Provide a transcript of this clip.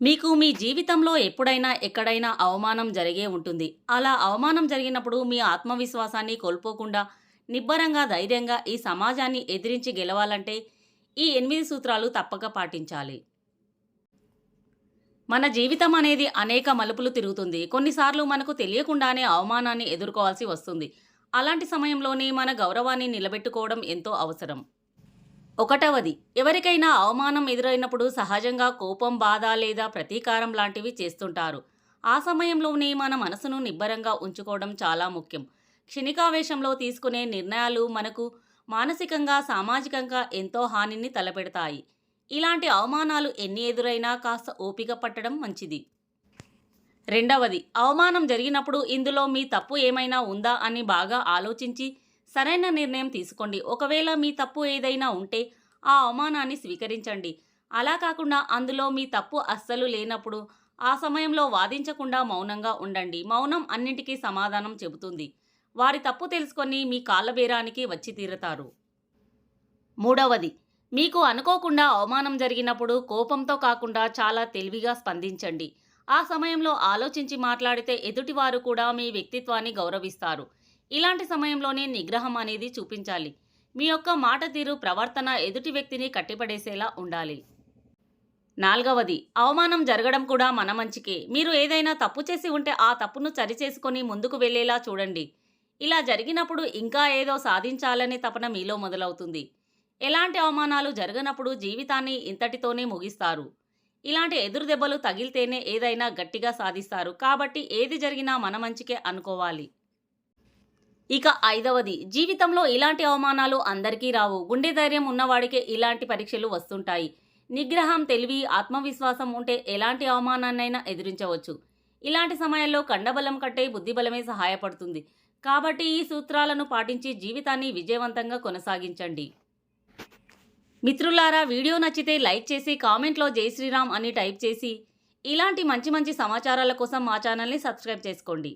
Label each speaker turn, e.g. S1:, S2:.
S1: మీకు మీ జీవితంలో ఎప్పుడైనా ఎక్కడైనా అవమానం జరిగే ఉంటుంది. అలా అవమానం జరిగినప్పుడు మీ ఆత్మవిశ్వాసాన్ని కోల్పోకుండా నిబ్బరంగా ధైర్యంగా ఈ సమాజాన్ని ఎదిరించి గెలవాలంటే ఈ ఎనిమిది సూత్రాలు తప్పక పాటించాలి. మన జీవితం అనేది అనేక మలుపులు తిరుగుతుంది. కొన్నిసార్లు మనకు తెలియకుండానే అవమానాన్ని ఎదుర్కోవాల్సి వస్తుంది. అలాంటి సమయంలోనే మన గౌరవాన్ని నిలబెట్టుకోవడం ఎంతో అవసరం. ఒకటవది ఎవరికైనా అవమానం ఎదురైనప్పుడు సహజంగా కోపం బాధ లేదా ప్రతీకారం లాంటివి చేస్తుంటారు. ఆ సమయంలోనే మన మనసును నిబ్బరంగా ఉంచుకోవడం చాలా ముఖ్యం. క్షణికావేశంలో తీసుకునే నిర్ణయాలు మనకు మానసికంగా సామాజికంగా ఎంతో హానిని తలపెడతాయి. ఇలాంటి అవమానాలు ఎన్ని ఎదురైనా కాస్త ఓపిక పట్టడం మంచిది. రెండవది అవమానం జరిగినప్పుడు ఇందులో మీ తప్పు ఏమైనా ఉందా అని బాగా ఆలోచించి సరైన నిర్ణయం తీసుకోండి. ఒకవేళ మీ తప్పు ఏదైనా ఉంటే ఆ అవమానాన్ని స్వీకరించండి. అలా కాకుండా అందులో మీ తప్పు అస్సలు లేనప్పుడు ఆ సమయంలో వాదించకుండా మౌనంగా ఉండండి. మౌనం అన్నింటికీ సమాధానం చెబుతుంది. వారి తప్పు తెలుసుకొని మీ కాళ్ళబేరానికి వచ్చి తీరతారు. మూడవది మీకు అనుకోకుండా అవమానం జరిగినప్పుడు కోపంతో కాకుండా చాలా తెలివిగా స్పందించండి. ఆ సమయంలో ఆలోచించి మాట్లాడితే ఎదుటివారు కూడా మీ వ్యక్తిత్వాన్ని గౌరవిస్తారు. ఇలాంటి సమయంలోనే నిగ్రహం అనేది చూపించాలి. మీ యొక్క మాట తీరు ప్రవర్తన ఎదుటి వ్యక్తిని కట్టిపడేసేలా ఉండాలి. నాలుగవది అవమానం జరగడం కూడా మన మంచికే. మీరు ఏదైనా తప్పు చేసి ఉంటే ఆ తప్పును సరిచేసుకొని ముందుకు వెళ్ళేలా చూడండి. ఇలా జరిగినప్పుడు ఇంకా ఏదో సాధించాలనే తపన మీలో మొదలవుతుంది. ఎలాంటి అవమానాలు జరగనప్పుడు జీవితాన్ని ఇంతటితోనే ముగిస్తారు. ఇలాంటి ఎదురు దెబ్బలు తగిలితేనే ఏదైనా గట్టిగా సాధిస్తారు. కాబట్టి ఏది జరిగినా మన మంచికే అనుకోవాలి. ఇక ఐదవది జీవితంలో ఇలాంటి అవమానాలు అందరికీ రావు. గుండె ధైర్యం ఉన్నవాడికే ఇలాంటి పరీక్షలు వస్తుంటాయి. నిగ్రహం తెలివి ఆత్మవిశ్వాసం ఉంటే ఎలాంటి అవమానాన్నైనా ఎదిరించవచ్చు. ఇలాంటి సమయాల్లో కండబలం కట్టే బుద్ధిబలమే సహాయపడుతుంది. కాబట్టి ఈ సూత్రాలను పాటించి జీవితాన్ని విజయవంతంగా కొనసాగించండి. మిత్రులారా వీడియో నచ్చితే లైక్ చేసి కామెంట్లో జై శ్రీరామ్ అని టైప్ చేసి ఇలాంటి మంచి మంచి సమాచారాల కోసం మా ఛానల్ని సబ్స్క్రైబ్ చేసుకోండి.